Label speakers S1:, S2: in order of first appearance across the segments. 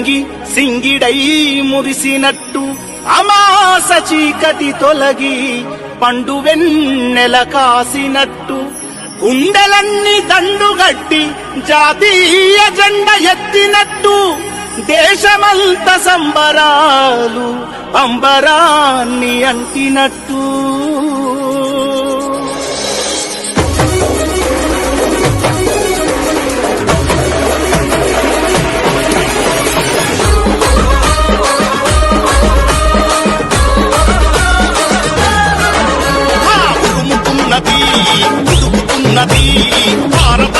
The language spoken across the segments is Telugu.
S1: పొంగి సింగిడై మురిసినట్టు అమాస చీకటి తొలగి పండు వెన్నెల కాసినట్టు గుండెలన్నీ దండుగట్టి జాతీయ జెండ ఎత్తినట్టు దేశమంత సంబరాలు అంబరాన్ని అంటినట్టు. ఉరుముతున్నది భారత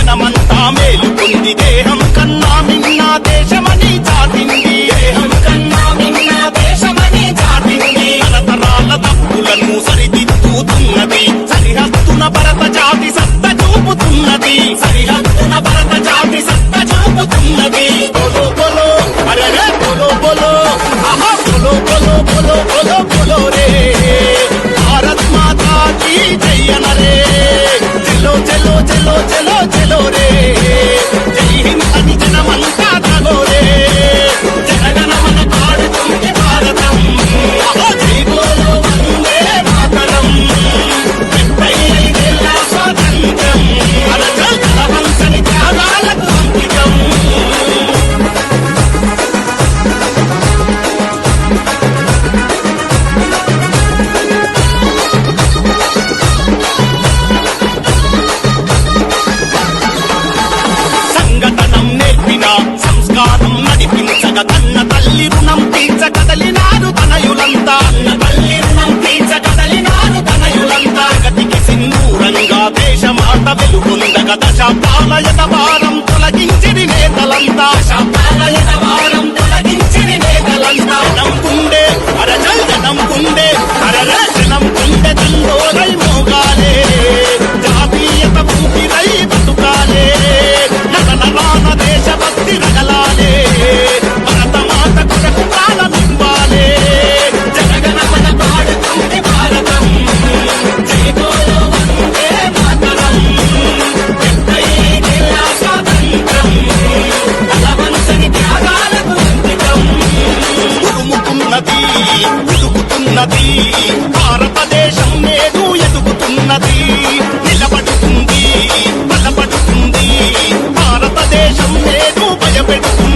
S1: జనమంతా మేలుకుంది దేహం కన్నా మిన్న దేశమని చాటింది. దేహం కన్నా మిన్న దేశమని చాటింది. తరతరాల తప్పులను సరిదిద్దుతున్నది. సరిహద్దున భరత జాతి సత్త చూపుతున్నది. సరిహద్దున భరత జాతి సత్త చూపుతున్నది. బోలో బోలో అరే బోలో బోలో ఆహా బోలో బోలో బోలో బోలో బోలో రే. భారత్ మాతా కీ జై చలో చలో చలో రే వెలుగొందగ దశాబ్దాల యతవారం తొలగించిడి Spencer.